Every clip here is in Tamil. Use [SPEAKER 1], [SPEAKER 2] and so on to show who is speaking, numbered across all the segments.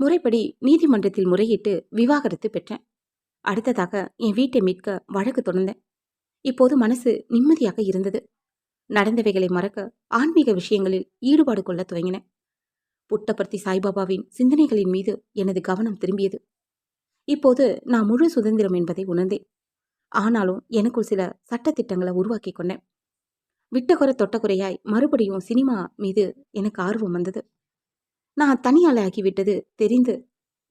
[SPEAKER 1] முறைப்படி நீதிமன்றத்தில் முறையிட்டு விவாகரத்து பெற்றேன். அடுத்ததாக என் வீட்டை மீட்க வழக்கு தொடர்ந்தேன். இப்போது மனசு நிம்மதியாக இருந்தது. நடந்தவைகளை மறக்க ஆன்மீக விஷயங்களில் ஈடுபாடு கொள்ள துவங்கினேன். புட்டபர்த்தி சாய்பாபாவின் சிந்தனைகளின் மீது எனது கவனம் திரும்பியது. இப்போது நான் முழு சுதந்திரம் என்பதை உணர்ந்தேன். ஆனாலும் எனக்குள் சில சட்டத்திட்டங்களை உருவாக்கி கொண்டேன். விட்டகுறை தொட்டகுறையாய் மறுபடியும் சினிமா மீது எனக்கு ஆர்வம் வந்தது. நான் தனியாளை ஆகிவிட்டது தெரிந்து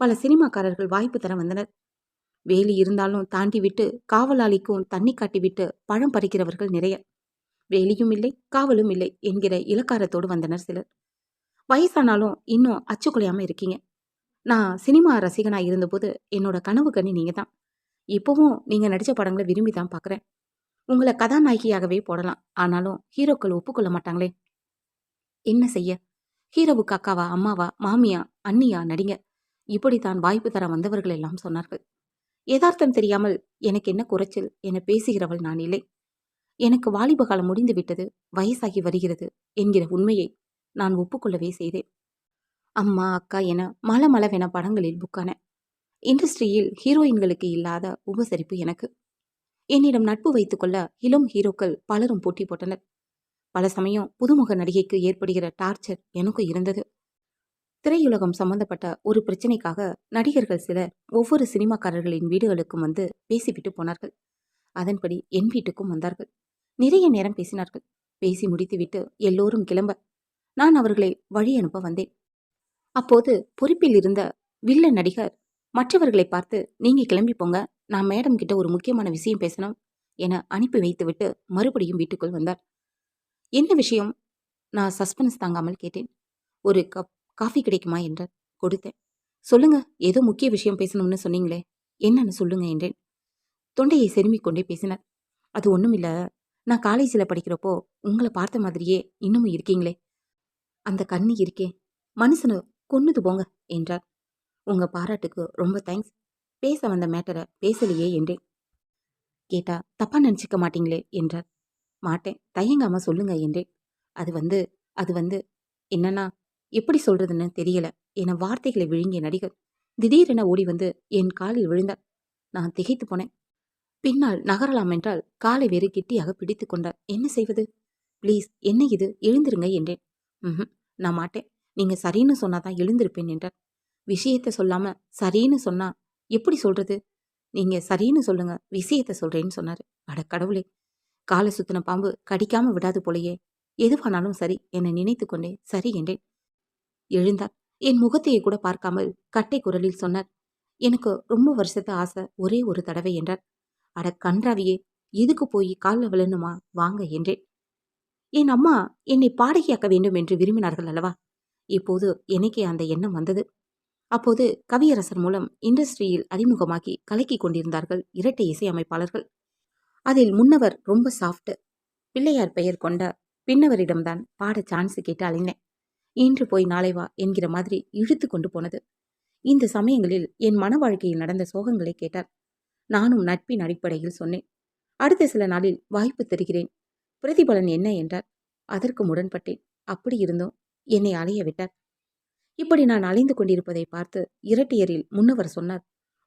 [SPEAKER 1] பல சினிமாக்காரர்கள் வாய்ப்பு தர வந்தனர். வேலி இருந்தாலும் தாண்டி விட்டு காவலாளிக்கும் தண்ணி காட்டிவிட்டு பழம் பறிக்கிறவர்கள் நிறைய. வேலியும் இல்லை காவலும் இல்லை என்கிற இலக்காரத்தோடு வந்தனர் சிலர். வயசானாலும் இன்னும் அச்சுக்குலையாம இருக்கீங்க. நான் சினிமா ரசிகனா இருந்தபோது என்னோட கனவு கண்ணி நீங்க தான் இப்போவும் நீங்க நடிச்ச படங்களை விரும்பி தான் பார்க்குறேன் உங்களை கதாநாயகியாகவே போடலாம். ஆனாலும் ஹீரோக்கள் ஒப்புக்கொள்ள மாட்டாங்களே. என்ன செய்ய? ஹீரோவுக்கு அக்காவா அம்மாவா மாமியா அண்ணியா நடிங்க. இப்படித்தான் வாய்ப்பு தர வந்தவர்கள் எல்லாம் சொன்னார்கள். யதார்த்தம் தெரியாமல் எனக்கு என்ன குறைச்சல்? என பேசுகிறவள் நான் இல்லை. எனக்கு வாலிப காலம் முடிந்து விட்டது வயசாகி வருகிறது என்கிற உண்மையை நான் ஒப்புக்கொள்ளவே செய்தேன். அம்மா அக்கா என மலமளவென படங்களில் புக்கான. இண்டஸ்ட்ரியில் ஹீரோயின்களுக்கு இல்லாத உபசரிப்பு எனக்கு. என்னிடம் நட்பு வைத்துக்கொள்ள இளம் ஹீரோக்கள் பலரும் போட்டி போட்டனர். பல சமயம் புதுமுக நடிகைக்கு ஏற்படுகிற டார்ச்சர் எனக்கு இருந்தது. திரையுலகம் சம்பந்தப்பட்ட ஒரு பிரச்சனைக்காக நடிகர்கள் சிலர் ஒவ்வொரு சினிமாக்காரர்களின் வீடுகளுக்கும் வந்து பேசிவிட்டு போனார்கள். அதன்படி என் வீட்டுக்கும் வந்தார்கள். நிறைய நேரம் பேசினார்கள். பேசி முடித்துவிட்டு எல்லோரும் கிளம்ப நான் அவர்களை வழி அனுப்ப வந்தேன். அப்போது பொறுப்பில் இருந்த வில்ல நடிகர் மற்றவர்களை பார்த்து நீங்க கிளம்பி போங்க. நான் மேடம் கிட்ட ஒரு முக்கியமான விஷயம் பேசணும் என அனுப்பி வைத்துவிட்டு மறுபடியும் வீட்டுக்குள் வந்தார். என்ன விஷயம்? நான் சஸ்பென்ஸ் தாங்காமல் கேட்டேன். ஒரு கப் காஃபி கிடைக்குமா என்றார் கொடுத்தேன். சொல்லுங்க ஏதோ முக்கிய விஷயம் பேசணும்னு சொன்னீங்களே என்னன்னு சொல்லுங்க என்றேன். தொண்டையை செருமிக் கொண்டே பேசினார். அது ஒண்ணுமில்ல நான் காலேஜில் படிக்கிறப்போ உங்களை பார்த்த மாதிரியே இன்னமும் இருக்கீங்களே. அந்த கண்ணி இருக்கே மனுஷனை கொன்னுது போங்க என்றார். உங்கள் பாராட்டுக்கு ரொம்ப தேங்க்ஸ் பேச வந்த மேட்டரை பேசலையே என்றேன். கேட்டா தப்பா நினச்சிக்க மாட்டீங்களே என்றார். மாட்டேன். தயங்காம சொல்லுங்க என்றேன். அது வந்து அது வந்து என்னன்னா எப்படி சொல்றதுன்னு தெரியல என வார்த்தைகளை விழுங்கிய நடிகர். திடீரென ஓடி வந்து என் காலில் விழுந்தார். நான் திகைத்து போனேன். பின்னால் நகரலாம் என்றால் காலை வேறு கெட்டியாக பிடித்து கொண்டார். என்ன செய்வது? ப்ளீஸ் என்ன இது? எழுந்திருங்க என்றேன். ம் நான் மாட்டேன். நீங்க சரின்னு சொன்னாதான் எழுந்திருப்பேன் என்றார். விஷயத்த சொல்லாம சரின்னு சொன்னா எப்படி சொல்றது? நீங்க சரின்னு சொல்லுங்க. விஷயத்த சொல்றேன்னு சொன்னாரு. அட கடவுளே காலை சுத்தின பாம்பு கடிக்காம விடாது போலையே. எதுவானாலும் சரி என நினைத்து கொண்டே சரி என்றேன். எழுந்தார் என் முகத்தையே கூட பார்க்காமல் கட்டை குரலில் சொன்னார். எனக்கு ரொம்ப வருஷத்து ஆசை ஒரே ஒரு தடவை என்றார் அட கன்றாவியே எதுக்கு போய் காலில் விழணுமா? வாங்க என்றேன். என் அம்மா என்னை பாடகியாக்க வேண்டும் என்று விரும்பினார்கள் அல்லவா? இப்போது எனக்கே அந்த எண்ணம் வந்தது. அப்போது கவியரசர் மூலம் இண்டஸ்ட்ரியில் அறிமுகமாகி கலக்கிக் கொண்டிருந்தார்கள் இரட்டை இசையமைப்பாளர்கள். அதில் முன்னவர் ரொம்ப சாஃப்ட் பிள்ளையார் பெயர் கொண்ட பின்னவரிடம்தான் பாட சான்ஸ் கேட்டு அலைந்தேன். இன்று போய் நாளை வா என்கிற மாதிரி இழுத்து கொண்டு போனது. இந்த சமயங்களில் என் மன வாழ்க்கையில் நடந்த சோகங்களை கேட்டார். நானும் நட்பின் அடிப்படையில் சொன்னேன். அடுத்த சில நாளில் வாய்ப்பு தருகிறேன். பிரதிபலன் என்ன என்றார். அதற்கு முரண்பட்டேன். அப்படி இருந்தும். என்னை அலைய விட்டார். இப்படி நான் அலைந்து கொண்டிருப்பதை பார்த்து இரட்டையரில் முன்னவர் சொன்னார்.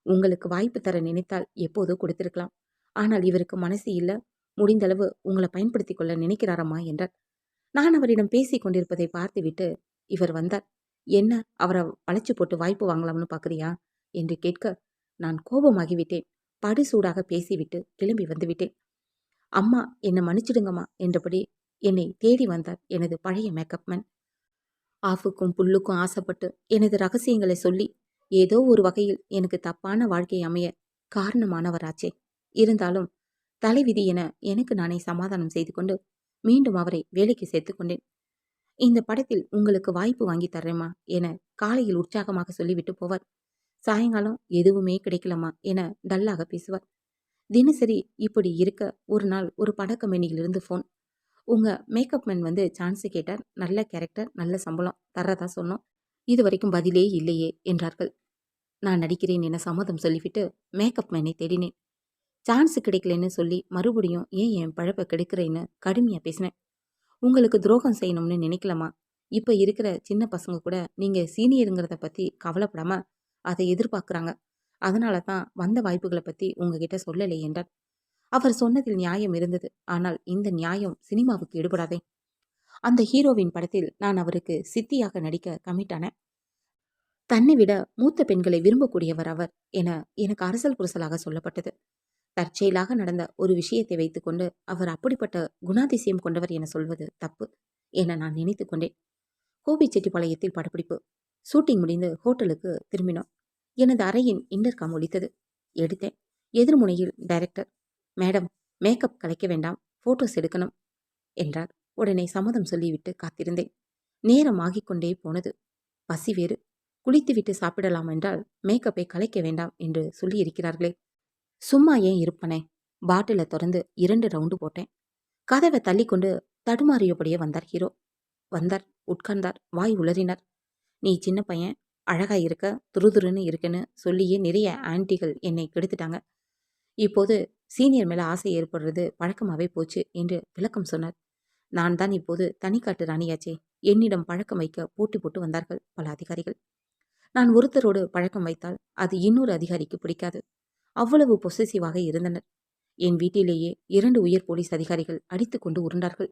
[SPEAKER 1] உங்களுக்கு வாய்ப்பு தர நினைத்தால் எப்போதோ கொடுத்திருக்கலாம். ஆனால் இவருக்கு மனசு இல்லை. முடிந்தளவு உங்களை பயன்படுத்தி கொள்ள நினைக்கிறாரம்மா என்றார் நான் அவரிடம் பேசி கொண்டிருப்பதை பார்த்துவிட்டு இவர் வந்தார். என்ன அவரை வளைச்சு போட்டு வாய்ப்பு வாங்கலாம்னு பார்க்குறியா என்று கேட்க நான் கோபமாகிவிட்டேன். படுசூடாக பேசிவிட்டு கிளம்பி வந்துவிட்டேன். அம்மா என்னை மன்னிச்சிடுங்கம்மா என்றபடி என்னை தேடி வந்தார் எனது பழைய மேக்கப் மேன் ஆஃபுக்கும் புல்லுக்கும் ஆசைப்பட்டு எனது ரகசியங்களை சொல்லி ஏதோ ஒரு வகையில் எனக்கு தப்பான வாழ்க்கை அமைய காரணமானவராச்சே. இருந்தாலும் தலைவிதி என எனக்கு நானே சமாதானம் செய்து கொண்டு மீண்டும் அவரை வேலைக்கு சேர்த்து கொண்டேன். இந்த படத்தில் உங்களுக்கு வாய்ப்பு வாங்கி தர்றேம்மா என காலையில் உற்சாகமாக சொல்லிவிட்டு போவார். சாயங்காலம் எதுவுமே கிடைக்கலம்மா என டல்லாக பேசுவார். தினசரி இப்படி இருக்க ஒரு நாள் ஒரு பட கம்பெனியிலிருந்து ஃபோன் உங்கள் மேக்கப் மேன் வந்து சான்ஸ் கேட்டார். நல்ல கேரக்டர் நல்ல சம்பளம் தர்றதா சொன்னோம். இது வரைக்கும் பதிலே இல்லையே என்றார்கள். நான் நடிக்கிறேன் என சம்மதம் சொல்லிவிட்டு மேக்கப் மேனை தேடினேன். சான்ஸ் கிடைக்கலன்னு சொல்லி மறுபடியும் ஏன் என் பழப்பை கெடுக்கிறேன்னு கடுமையாக பேசினேன். உங்களுக்கு துரோகம் செய்யணும்னு நினைக்கலாமா? இப்போ இருக்கிற சின்ன பசங்க கூட நீங்கள் சீனியருங்கிறத பற்றி கவலைப்படாமல் அதை எதிர்பார்க்குறாங்க. அதனால தான் வந்த வாய்ப்புகளை பற்றி உங்ககிட்ட சொல்லலை என்றார். அவர் சொன்னதில் நியாயம் இருந்தது. ஆனால் இந்த நியாயம் சினிமாவுக்கு எடுபடாதே. அந்த ஹீரோவின் படத்தில் நான் அவருக்கு சித்தியாக நடிக்க கமிட்டானேன் தன்னை விட மூத்த பெண்களை விரும்பக்கூடியவர் அவர் என எனக்கு அரசல் புரசலாக சொல்லப்பட்டது. தற்செயலாக நடந்த ஒரு விஷயத்தை வைத்துக்கொண்டு அவர் அப்படிப்பட்ட குணாதிசயம் கொண்டவர் என சொல்வது தப்பு என நான் நினைத்து கொண்டேன். கோபிச்செட்டிப்பாளையத்தில் படப்பிடிப்பு. ஷூட்டிங் முடிந்து ஹோட்டலுக்கு திரும்பினோம். எனது அறையின் இன்டர்காம் ஒலித்தது. எடுத்தேன். எதிர்முனையில் டைரக்டர். மேடம் மேக்கப் கலைக்க வேண்டாம். ஃபோட்டோஸ் எடுக்கணும் என்றார். உடனே சம்மதம் சொல்லிவிட்டு காத்திருந்தேன். நேரம் ஆகிக்கொண்டே போனது. பசி வேறு. குளித்துவிட்டு சாப்பிடலாம் என்றால் மேக்கப்பை கலைக்க வேண்டாம் என்று சொல்லியிருக்கிறார்களே. சும்மா ஏன் இருப்பனே? பாட்டிலை திறந்து இரண்டு ரவுண்டு போட்டேன். கதவை தள்ளி கொண்டு தடுமாறியபடியே வந்தார் ஹீரோ. வந்தார் உட்கார்ந்தார் வாய் உளறினார் நீ சின்ன பையன் அழகா இருக்க துருதுருன்னு இருக்குன்னு சொல்லியே நிறைய ஆன்டிகள் என்னை கெடுத்துட்டாங்க. இப்போது சீனியர் மேல ஆசை ஏற்படுறது பழக்கமாவே போச்சு என்று விளக்கம் சொன்னார். நான் தான் இப்போது தனிக்காட்டு ராணியாச்சே. என்னிடம் பழக்கம் வைக்க போட்டி போட்டு வந்தார்கள் பல அதிகாரிகள். நான் ஒருத்தரோடு பழக்கம் வைத்தால் அது இன்னொரு அதிகாரிக்கு பிடிக்காது. அவ்வளவு பொசசிவாக இருந்தனர். என் வீட்டிலேயே இரண்டு உயர் போலீஸ் அதிகாரிகள் அடித்துக்கொண்டு உருண்டார்கள்.